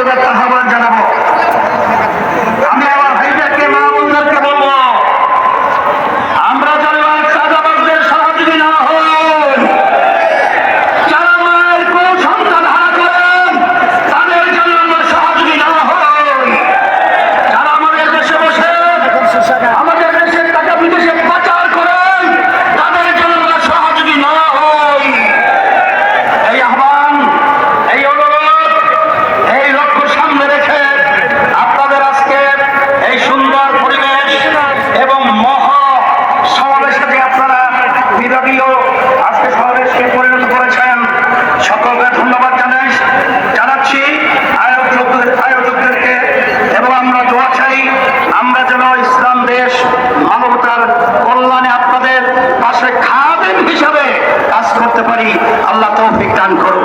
পদত্যাগ আহ্বান জানাব। হিসাবে কাজ করতে পারি। আল্লাহ তৌফিক দান করুন